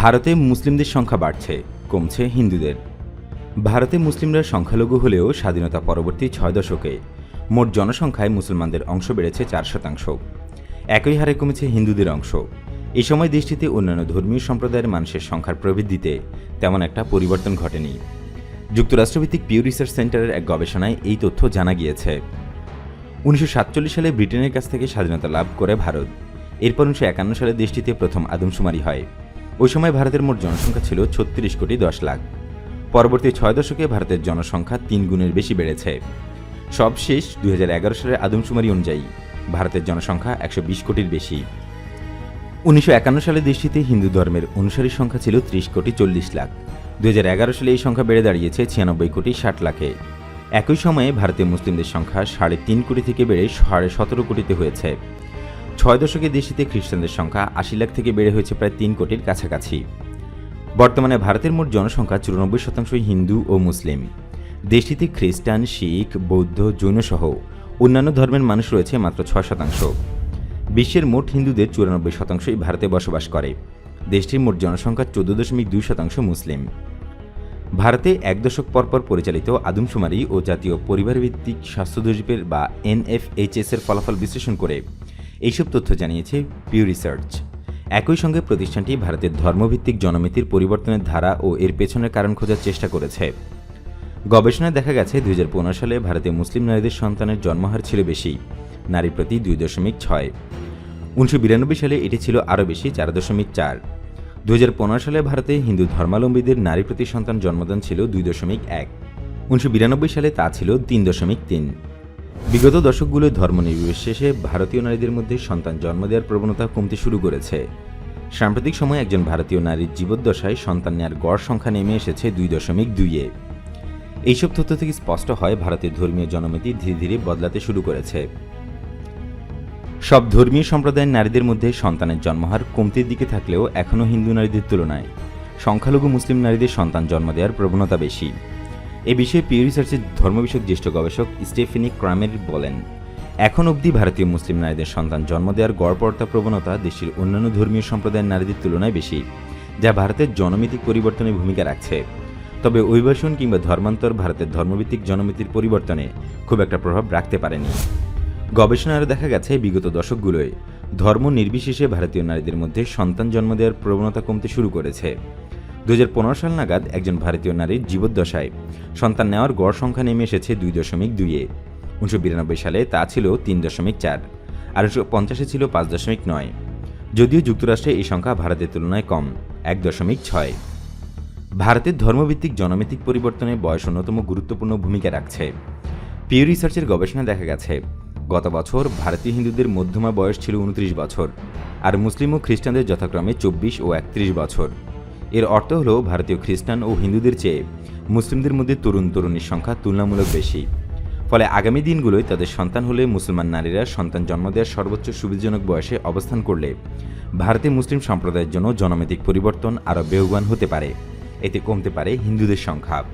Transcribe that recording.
ভারতে মুসলিমদের সংখ্যা বাড়ছে, কমছে হিন্দুদের। ভারতে মুসলিমরা সংখ্যালঘু হলেও স্বাধীনতা পরবর্তী ছয় দশকে মোট জনসংখ্যায় মুসলমানদের অংশ বেড়েছে চার শতাংশ। একই হারে কমেছে হিন্দুদের অংশ। এই সময় দেশটিতে অন্যান্য ধর্মীয় সম্প্রদায়ের মানুষের সংখ্যার প্রবৃদ্ধিতে তেমন একটা পরিবর্তন ঘটেনি। যুক্তরাষ্ট্রভিত্তিক পিউ রিসার্চ সেন্টারের এক গবেষণায় এই তথ্য জানা গিয়েছে। উনিশশো সাতচল্লিশ সালে ব্রিটেনের কাছ থেকে স্বাধীনতা লাভ করে ভারত। এরপর উনিশশো একান্ন সালে দেশটিতে প্রথম আদমশুমারি হয়। ওই সময় ভারতের মোট জনসংখ্যা ছিল ছত্রিশ কোটি দশ লাখ। পরবর্তী ছয় দশকে ভারতের জনসংখ্যা তিন গুণের বেশি বেড়েছে। সবশেষ দুই সালের আদমশুমারি অনুযায়ী ভারতের জনসংখ্যা একশো বিশ কোটির বেশি। উনিশশো একান্ন সালে দেশটিতে হিন্দু ধর্মের অনুসারীর সংখ্যা ছিল ত্রিশ কোটি চল্লিশ লাখ। দুই হাজার এগারো সালে এই সংখ্যা বেড়ে দাঁড়িয়েছে ছিয়ানব্বই কোটি ষাট লাখে। একই সময়ে ভারতীয় মুসলিমদের সংখ্যা সাড়ে তিন কোটি থেকে বেড়ে সাড়ে সতেরো কোটিতে হয়েছে। ছয় দশকে দেশটিতে খ্রিস্টানদের সংখ্যা আশি লাখ থেকে বেড়ে হয়েছে প্রায় তিন কোটির কাছাকাছি। বর্তমানে ভারতের মোট জনসংখ্যা চুরানব্বই শতাংশই হিন্দু ও মুসলিম। দেশটিতে খ্রিস্টান, শিখ, বৌদ্ধ, জৈনসহ অন্যান্য ধর্মের মানুষ রয়েছে মাত্র ছয় শতাংশ। বিশ্বের মোট হিন্দুদের চুরানব্বই শতাংশই ভারতে বসবাস করে। দেশটির মোট জনসংখ্যার চোদ্দ দশমিক দুই শতাংশ মুসলিম। ভারতে এক দশক পরপর পরিচালিত আদমশুমারি ও জাতীয় পরিবারভিত্তিক স্বাস্থ্য জরিপের বা এনএফএইচএস এর ফলাফল বিশ্লেষণ করে এইসব তথ্য জানিয়েছে পিউ রিসার্চ একই সঙ্গে প্রতিষ্ঠানটি ভারতের ধর্মভিত্তিক জনমিতির পরিবর্তনের ধারা ও এর পেছনের কারণ খোঁজার চেষ্টা করেছে। গবেষণায় দেখা গেছে, দুই হাজার পনেরো সালে ভারতে মুসলিম নারীদের সন্তানের জন্মহার ছিল বেশি নারী প্রতি দুই দশমিক ছয়। উনিশশো সালে এটি ছিল আরও বেশি, চার দশমিক চার। দু সালে ভারতে হিন্দু ধর্মাবলম্বীদের নারী প্রতি সন্তান জন্মদান ছিল দুই দশমিক এক। উনিশশো সালে তা ছিল তিন দশমিক তিন। বিগত দশকগুলোয় ধর্ম নির্বিশেষে ভারতীয় নারীদের মধ্যে সন্তান জন্ম দেওয়ার প্রবণতা কমতে শুরু করেছে। সাম্প্রতিক সময়ে একজন ভারতীয় নারীর জীবদ্দশায় সন্তান নেওয়ার গড় সংখ্যা নেমে এসেছে দুই দশমিক দুইয়ে এইসব তথ্য থেকে স্পষ্ট হয়, ভারতের ধর্মীয় জনমিতি ধীরে ধীরে বদলাতে শুরু করেছে। সব ধর্মীয় সম্প্রদায়ের নারীদের মধ্যে সন্তানের জন্মহার কমতির দিকে থাকলেও এখনও হিন্দু নারীদের তুলনায় সংখ্যালঘু মুসলিম নারীদের সন্তান জন্ম দেওয়ার প্রবণতা বেশি। এ বিষয়ে পিউ রিসার্চের ধর্ম বিষয়ক জ্যেষ্ঠ গবেষক স্টেফেনি ক্রামের বলেন, এখন অবধি ভারতীয় মুসলিম নারীদের সন্তান জন্ম দেওয়ার গড়পড়তা প্রবণতা দেশের অন্যান্য ধর্মীয় সম্প্রদায়ের নারীদের তুলনায় বেশি, যা ভারতের জনমিতিক পরিবর্তনে ভূমিকা রাখছে। তবে অভিবাসন কিংবা ধর্মান্তর ভারতের ধর্মভিত্তিক জনমিতির পরিবর্তনে খুব একটা প্রভাব রাখতে পারেনি। গবেষণায় দেখা গেছে, বিগত দশকগুলোয় ধর্ম নির্বিশেষে ভারতীয় নারীদের মধ্যে সন্তান জন্ম দেওয়ার প্রবণতা কমতে শুরু করেছে। দু হাজার পনেরো সাল নাগাদ একজন ভারতীয় নারীর জীবদ্দশায় সন্তান নেওয়ার গড় সংখ্যা নেমে এসেছে দুই দশমিক দুইয়ে। উনিশশো বিরানব্বই সালে তা ছিল তিন দশমিক চার, আর উনিশশো পঞ্চাশে ছিল পাঁচ দশমিক নয়। যদিও যুক্তরাষ্ট্রে এই সংখ্যা ভারতের তুলনায় কম, এক দশমিক ছয়। ভারতের ধর্মভিত্তিক জনমিতিক পরিবর্তনে বয়স অন্যতম গুরুত্বপূর্ণ ভূমিকা রাখছে। পিউ রিসার্চের গবেষণা দেখা গেছে, গত বছর ভারতীয় হিন্দুদের মধ্যমা বয়স ছিল উনত্রিশ বছর, আর মুসলিম ও খ্রিস্টানদের যথাক্রমে চব্বিশ ও একত্রিশ বছর। এর অর্থ হল ভারতীয় খ্রিস্টান ও হিন্দুদের চেয়ে মুসলিমদের মধ্যে তরুণ তরুণীর সংখ্যা তুলনামূলক বেশি। ফলে আগামী দিনগুলোয় তাদের সন্তান হলে মুসলমান নারীরা সন্তান জন্ম দেওয়ার সর্বোচ্চ সুবিধাজনক বয়সে অবস্থান করলে ভারতে মুসলিম সম্প্রদায়ের জন্য জনমিতিক পরিবর্তন আরও বেহবান হতে পারে। এতে কমতে পারে হিন্দুদের সংখ্যা।